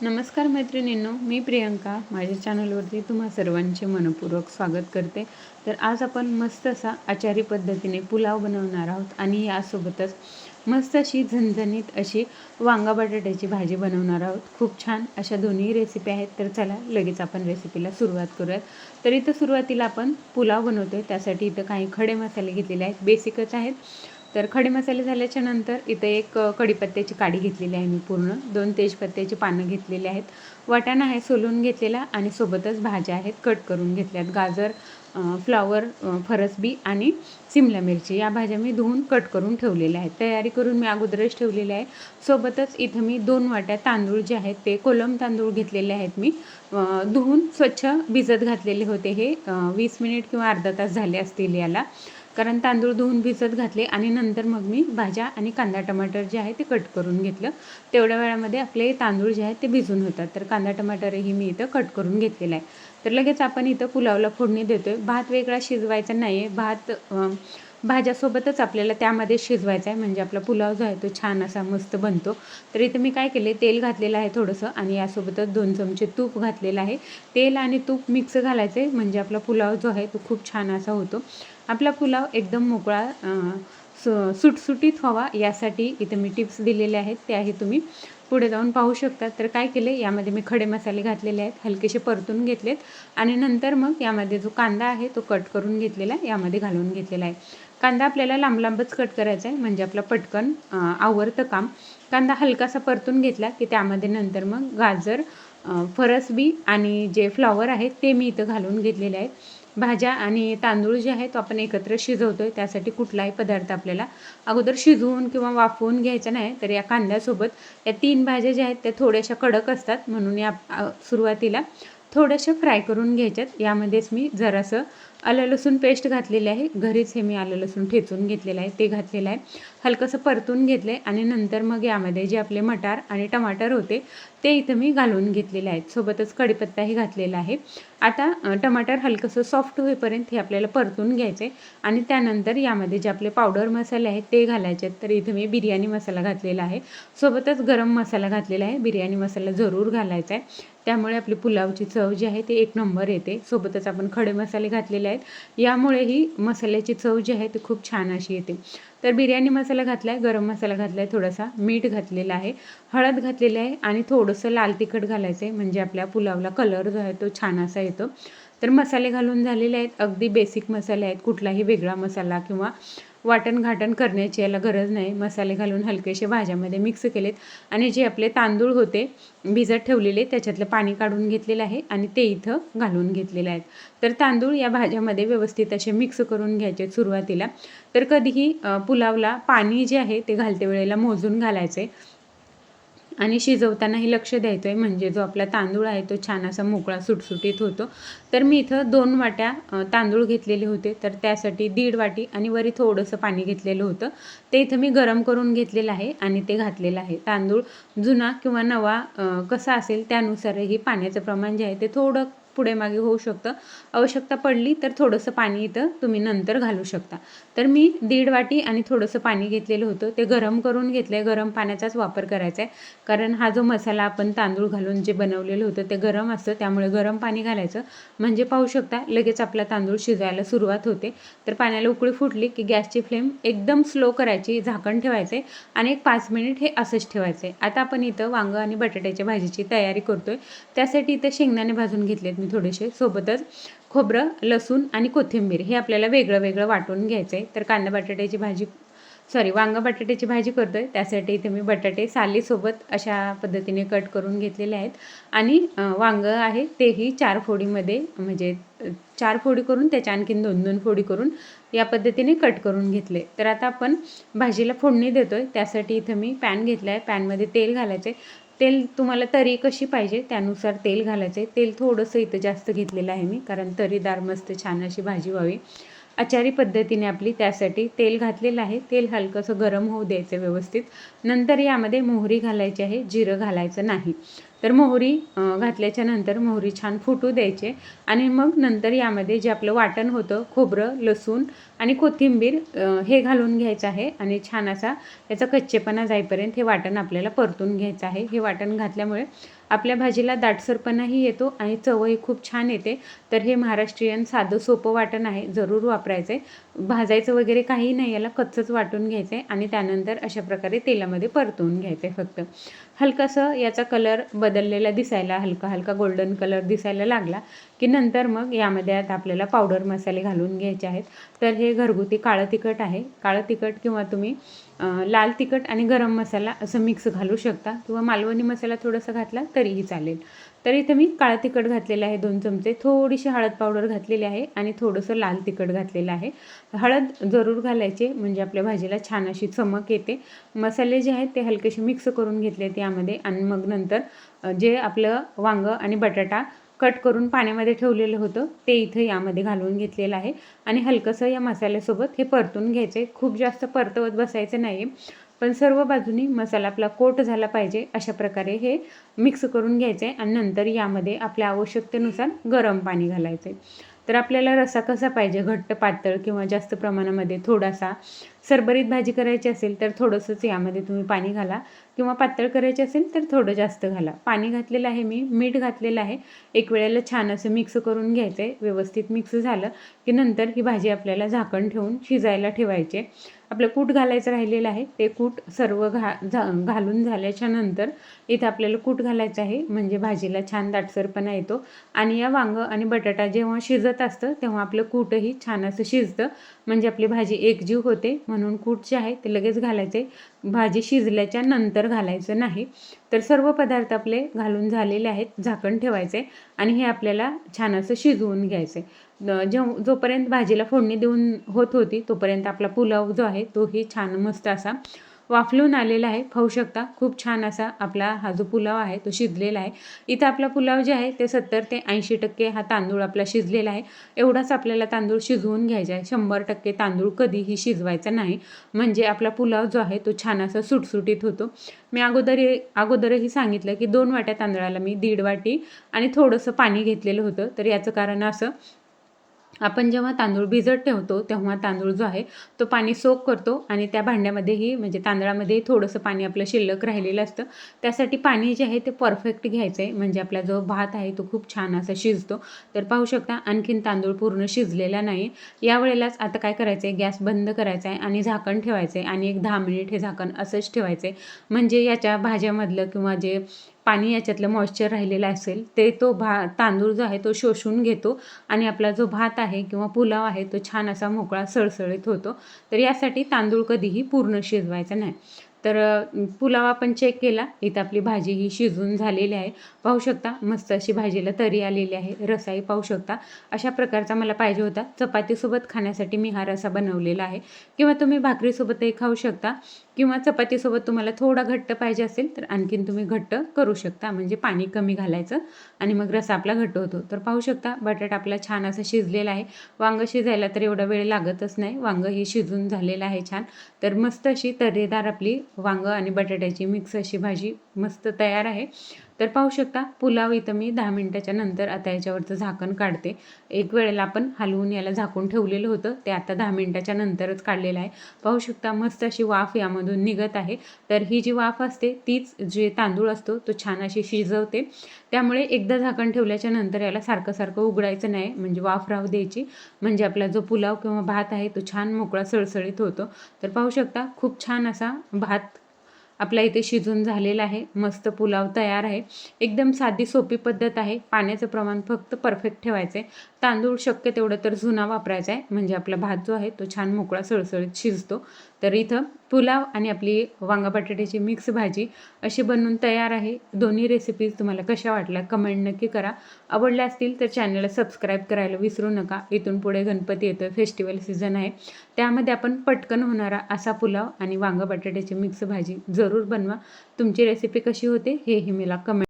नमस्कार मैत्रिणींनो मी प्रियंका. माझ्या चॅनलवरती तुम्हा सर्वांचे मनपूर्वक स्वागत करते. तर आज आपण मस्त असा आचारी पद्धतीने पुलाव बनवणार आहोत आणि यासोबतच मस्त अशी झणझणीत अशी वांगा बटाट्याची भाजी बनवणार आहोत. खूप छान अशा दोन्ही रेसिपी आहेत. तर चला लगेच आपण रेसिपीला सुरुवात करूयात. तर इथं सुरुवातीला आपण पुलाव बनवतोय. त्यासाठी इथं काही खडे मसाले घेतलेले आहेत. बेसिकच आहेत. तर खडे मसाले झाल्याच्यानंतर इथं एक कढीपत्त्याची काडी घेतलेली आहे मी पूर्ण. दोन तेजपत्त्याची पानं घेतलेली आहेत. वाटाणा आहे सोलून घेतलेला आणि सोबतच भाज्या आहेत कट करून घेतल्यात. गाजर फ्लॉवर फ्लावर फरसबी आणि सिमला मिरची या भाज्या मी धुवून कट करून ठेवलेल्या आहेत. तयारी करून मी अगोदरच ठेवलेले आहे. सोबतच इथं मी दोन वाट्या तांदूळ जे आहेत ते कोलम तांदूळ घेतलेले आहेत मी. धुवून स्वच्छ भिजत घातलेले होते हे वीस मिनिट किंवा अर्धा तास झाले असतील याला. कारण तांदूळ धुवून भिजत घातले आणि नंतर मग मी भाज्या आणि कांदा टमाटर जे आहे ते कट करून घेतलं. तेवढ्या वेळामध्ये आपले तांदूळ जे आहेत ते भिजून होतात. तर कांदा टमाटरही मी इथं कट करून घेतलेला आहे. तर लगेच आपण इथं पुलावला फोडणी देतो आहे भात वेगळा शिजवायचा नाही आहे भात भाज्यासोबतच आपल्याला त्यामध्ये शिजवायचा आहे. म्हणजे आपला पुलाव जो आहे तो छान असा मस्त बनतो. तर इथं मी काय केले तेल घातलेलं आहे थोडंसं आणि यासोबतच दोन चमचे तूप घातलेलं आहे. तेल आणि तूप मिक्स घालायचं आहे म्हणजे आपला पुलाव जो आहे तो खूप छान असा होतो. आपला पुलाव एकदम मोकळा सु सुटसुटीत व्हावा यासाठी इथं मी टिप्स दिलेले आहेत त्याही तुम्ही पुढे जाऊन पाहू शकता. तर काय केले यामध्ये मी खडे मसाले घातलेले आहेत हलकेसे परतून घेतलेत आणि नंतर मग यामध्ये जो कांदा आहे तो कट करून घेतलेला आहे यामध्ये घालून घेतलेला आहे. कांदा आपल्याला लांब लांबच कट करायचा आहे म्हणजे आपलं पटकन आवरतं काम. कांदा हलकासा परतून घेतला की त्यामध्ये नंतर मग गाजर फरसबी आणि जे फ्लॉवर आहेत ते मी इथं घालून घेतलेले आहेत. भाज्या आणि तांदूळ जे आहे तो आपण एकत्र शिजवतो आहे त्यासाठी कुठलाही पदार्थ आपल्याला अगोदर शिजवून किंवा वाफवून घ्यायचा नाही तर या कांद्यासोबत या तीन भाज्या ज्या आहेत त्या थोड्याशा कडक असतात. म्हणून या सुरुवातीला थोड्याशा फ्राय करून घ्यायच्यात यामध्येच मी जरासं आलं लसूण पेस्ट घातलेली आहे. घरीच हे मी आलं लसूण ठेचून घेतलेलं आहे. ते घातलेलं आहे. हलकंसं परतून घेतलं आहे आणि नंतर मग यामध्ये जे आपले मटार आणि टमाटर होते ते इथं मी घालून घेतलेले आहेत. सोबतच कढीपत्ताही घातलेला आहे. आता टमाटर हलकंसं सॉफ्ट होईपर्यंत हे आपल्याला परतून घ्यायचं आहे आणि त्यानंतर यामध्ये जे आपले पावडर मसाले आहेत ते घालायचे आहेत तर इथं मी बिर्याणी मसाला घातलेला आहे. सोबतच गरम मसाला घातलेला आहे. बिर्याणी मसाला जरूर घालायचा आहे. त्यामुळे आपली पुलावची चव जी आहे ती एक नंबर येते. सोबतच आपण खडे मसाले घातलेले आहेत. यामुळे ही मसाल्याची चव जी आहे ती खूप छान अशी येते. तर बिर्याणी मसाला घातला आहे गरम मसाला घातला आहे थोडासा मीठ घातलेला आहे हळद घातलेली आहे आणि थोडंसं लाल तिखट घालायचं आहे म्हणजे आपल्या पुलावला कलर जो आहे तो छान असा येतो. तर मसाले घालून झालेले आहेत. अगदी बेसिक मसाले आहेत. कुठलाही वेगळा मसाला किंवा वाटण घाटण करण्याची याला गरज नाही. मसाले घालून हलकेसे भाज्यामध्ये मिक्स केलेत आणि जे आपले तांदूळ होते भिजत ठेवलेले त्याच्यातलं पाणी काढून घेतलेलं आहे आणि ते इथं घालून घेतलेले आहेत. तर तांदूळ या भाज्यामध्ये व्यवस्थित असे मिक्स करून घ्यायचे सुरुवातीला. तर कधीही पुलावला पाणी जे आहे ते घालते वेळेला मोजून घालायचे. आणि शिजवतानाही लक्ष द्यायचं आहे म्हणजे जो आपला तांदूळ आहे तो छान असा मोकळा सुटसुटीत होतो. तर मी इथं दोन वाट्या तांदूळ घेतलेले होते. तर त्यासाठी दीड वाटी आणि वरी थोडंसं पाणी घेतलेलं होतं. ते इथं मी गरम करून घेतलेलं आहे आणि ते घातलेलं आहे. तांदूळ जुना किंवा नवा कसा असेल त्यानुसारही पाण्याचं प्रमाण जे आहे ते थोडं पुढे मागे होऊ शकतं. आवश्यकता पडली तर थोडंसं पाणी इथं तुम्ही नंतर घालू शकता. तर मी दीड वाटी आणि थोडंसं पाणी घेतलेलं होतं. ते गरम करून घेतलं आहे गरम पाण्याचाच वापर करायचा आहे. कारण हा जो मसाला आपण तांदूळ घालून जे बनवलेलं होतं ते गरम असतं. त्यामुळे गरम पाणी घालायचं. म्हणजे पाहू शकता लगेच आपला तांदूळ शिजायला सुरुवात होते. तर पाण्याला उकळी फुटली की गॅसची फ्लेम एकदम स्लो करायची झाकण ठेवायचे आणि एक पाच मिनिट हे असंच ठेवायचं आहे आता आपण इथं वांगं आणि बटाट्याच्या भाजीची तयारी करतोय. त्यासाठी इथं शेंगदाणे भाजून घेतलेत मी थोडेसे सोबतच खोबरं लसूण आणि कोथिंबीर हे आपल्याला वेगळं वेगळं वाटून घ्यायचं आहे तर कांदा बटाट्याची भाजी सॉरी वांगा बटाट्याची भाजी करतो आहे त्यासाठी इथे मी बटाटे सालीसोबत अशा पद्धतीने कट करून घेतलेले आहेत. आणि वांगं आहे तेही चार फोडीमध्ये म्हणजे चार फोडी करून त्याच्या आणखीन दोन दोन फोडी करून या पद्धतीने कट करून घेतले. तर आता आपण भाजीला फोडणी देतो आहे त्यासाठी इथं मी पॅन घेतला आहे पॅनमध्ये तेल घालायचे तेल तुम्हाला तरी कशी पाहिजे त्यानुसार तेल घालायचं आहे तेल थोडंसं इथं जास्त घेतलेलं आहे मी कारण तरीदार मस्त छान अशी भाजी व्हावी. आचारी पद्धतीने आपली त्यासाठी तेल घातलेलं आहे. तेल हलकंसं गरम होऊ द्यायचं व्यवस्थित. नंतर यामध्ये मोहरी घालायची आहे जिरं घालायचं नाही. तर मोहरी घातल्याच्या नंतर मोहरी छान फुटू द्यायचे आणि मग नंतर यामध्ये जे आपलं वाटण होतं खोबरं लसूण आणि कोथिंबीर हे घालून घ्यायचं आहे आणि छान असा त्याचा कच्चेपणा जाईपर्यंत हे वाटण आपल्याला परतून घ्यायचं आहे. हे वाटण घातल्यामुळे आपल्या भाजीला दाटसरपणाही येतो आणि चवही खूप छान येते. तर हे महाराष्ट्रीयन साधं सोपं वाटण आहे. जरूर वापरायचं आहे भाजायचं वगैरे काही नाही याला कच्चंच वाटून घ्यायचं आहे आणि त्यानंतर अशा प्रकारे तेलामध्ये परतवून घ्यायचं आहे फक्त. हलकासं याचा कलर बदललेला दिसायला हलका हलका गोल्डन कलर दिसायला लागला की नंतर मग यामध्ये आता आपल्याला पावडर मसाले घालून घ्यायचे आहेत. तर हे घरगुती काळं तिखट आहे. काळं तिखट किंवा तुम्ही लाल तिखट आणि गरम मसाला असं मिक्स घालू शकता किंवा मालवणी मसाला थोडासा घातला तरीही चालेल. तर इथं मी काळं तिखट घातलेलं आहे दोन चमचे. थोडीशी हळद पावडर घातलेली आहे आणि थोडंसं लाल तिखट घातलेलं आहे. हळद जरूर घालायचे म्हणजे आपल्या भाजीला छान अशी चमक येते. मसाले जे आहेत ते हलकेसे मिक्स करून घेतले यामध्ये आणि मग नंतर जे आपलं वांगं आणि बटाटा कट करून पाण्यामध्ये ठेवलेलं होतं ते इथं यामध्ये घालून घेतलेलं आहे. आणि हलकंसं या मसाल्यासोबत हे परतून घ्यायचे. खूप जास्त परतवत बसायचं नाही आहे पण सर्व बाजूनी मसाला आपला कोट झाला पाहिजे अशा प्रकारे हे मिक्स करून घ्यायचे आणि नंतर यामध्ये आपल्या आवश्यकतेनुसार गरम पाणी घालायचे तर आपल्याला रसा कसा पाहिजे? घट्ट पातळ किंवा जास्त प्रमाणामध्ये थोडासा सरबरीत भाजी करायची असेल तर थोडंसंच यामध्ये तुम्ही पाणी घाला किंवा पातळ करायची असेल तर थोडं जास्त घाला. पाणी घातलेलं आहे मी मीठ घातलेलं आहे. एक वेळेला छान असं मिक्स करून घ्यायचं आहे व्यवस्थित मिक्स झालं की नंतर ही भाजी आपल्याला झाकण ठेवून शिजायला ठेवायची आहे. आपलं कूट घालायचं राहिलेलं आहे. ते कूट सर्व घा झा घालून झाल्याच्यानंतर इथं आपल्याला कूट घालायचं आहे. म्हणजे भाजीला छान दाटसरपणा येतो. आणि या वांगं आणि बटाटा जेव्हा शिजत असतं तेव्हा आपलं कूटही छान असं शिजतं. म्हणजे आपली भाजी एकजीव होते. म्हणून कूट जे आहे ते लगेच घालायचे. भाजी शिजल्याच्या नंतर घालायचं नाही. तर सर्व पदार्थ आपले घालून झालेले आहेत. झाकण ठेवायचे. आणि हे आपल्याला छान असं शिजवून घ्यायचे. जेव जोपर्यंत भाजीला फोडणी देऊन होत होती तोपर्यंत आपला पुलाव जो आहे तोही छान मस्त असा वाफलून आलेला आहे. खाऊ शकता. खूप छान असा आपला हा जो पुलाव आहे तो शिजलेला आहे. इथं आपला पुलाव जे आहे ते सत्तर ते ऐंशी टक्के हा तांदूळ आपला शिजलेला आहे. एवढाच आपल्याला तांदूळ शिजवून घ्यायचा आहे. शंभर टक्के तांदूळ कधीही शिजवायचा नाही. म्हणजे आपला पुलाव जो आहे तो छान असा सुटसुटीत होतो. मी अगोदर अगोदरही सांगितलं की दोन वाट्या तांदळाला मी दीड वाटी आणि थोडंसं पाणी घेतलेलं होतं. तर याचं कारण असं आपण जेव्हा तांदूळ भिजत ठेवतो तेव्हा तांदूळ जो आहे तो पाणी सोक करतो आणि त्या भांड्यामध्येही म्हणजे तांदळामध्ये थोडंसं पाणी आपलं शिल्लक राहिलेलं असतं. त्यासाठी पाणी जे आहे ते परफेक्ट घ्यायचं आहे. म्हणजे आपला जो भात आहे तो खूप छान असा शिजतो. तर पाहू शकता आणखीन तांदूळ पूर्ण शिजलेला नाही. यावेळेलाच आता काय करायचं आहे गॅस बंद करायचा आहे आणि झाकण ठेवायचं आहे. आणि एक दहा मिनिट हे झाकण असंच ठेवायचं आहे. म्हणजे याच्या भाज्यामधलं किंवा जे पाणी याच्यातलं मॉइश्चर राहिलेलं असेल ते तो भा तांदूळ जो आहे तो शोषून घेतो आणि आपला जो भात आहे किंवा पुलाव आहे तो छान असा मोकळा सळसळीत होतो. तर यासाठी तांदूळ कधीही पूर्ण शिजवायचा नाही. तर पुलाव आपण चेक केला इथं आपली भाजी ही शिजून झालेली आहे. पाहू शकता मस्त अशी भाजीला तरी आलेली आहे रसाही पाहू शकता. अशा प्रकारचा मला पाहिजे होता. चपातीसोबत खाण्यासाठी मी हा रसा बनवलेला आहे. किंवा तुम्ही भाकरीसोबतही खाऊ शकता. किंवा चपातीसोबत तुम्हाला थोडा घट्ट पाहिजे असेल तर आणखीन तुम्ही घट्ट करू शकता. म्हणजे पाणी कमी घालायचं आणि मग रसा आपला घट्ट होतो. तर पाहू शकता बटाटा आपला छान असं शिजलेला आहे. वांगं शिजायला तर एवढा वेळ लागतच नाही. वांगं ही शिजून झालेलं आहे छान. तर मस्त अशी तर्रेदार आपली वांगं आणि बटाट्याची मिक्स अशी भाजी मस्त तयार आहे. तर पाहू शकता पुलाव इथं मी दहा मिनटाच्या नंतर आता याच्यावरचं झाकण काढते. एक वेळेला आपण हलवून याला झाकून ठेवलेलं होतं ते आता दहा मिनटाच्या नंतरच काढलेलं आहे. पाहू शकता मस्त अशी वाफ यामधून निघत आहे. तर ही जी वाफ असते तीच जे तांदूळ असतो तो छान अशी शिजवते. त्यामुळे एकदा झाकण ठेवल्याच्या नंतर याला सारखं सारखं उघडायचं नाही म्हणजे वाफ राहू द्यायची. म्हणजे आपला जो पुलाव किंवा भात आहे तो छान मोकळा सळसळीत होतो. तर पाहू शकता खूप छान असा भात आपल्या इथे शिजून झालेला आहे. मस्त पुलाव तयार आहे. एकदम साधी सोपी पद्धत आहे. पाण्याचं प्रमाण फक्त परफेक्ट ठेवायचं आहे तांदूळ शक्य तेवढं तर जुना वापरायचा आहे. म्हणजे आपला भात जो आहे तो छान मोकळा सळसळीत शिजतो. तर इथं पुलाव आणि आपली वांगा बटाट्याची मिक्स भाजी अशी बनवून तयार आहे. दोन्ही रेसिपीज तुम्हाला कशा वाटल्या कमेंट नक्की करा. आवडल्या असतील तर चॅनलला सबस्क्राईब करायला विसरू नका. इथून पुढे गणपती येतं फेस्टिवल सीझन आहे. त्यामध्ये आपण पटकन होणारा असा पुलाव आणि वांगा बटाट्याची मिक्स भाजी जरूर बनवा. तुमची रेसिपी कशी होते हेही मला कमेंट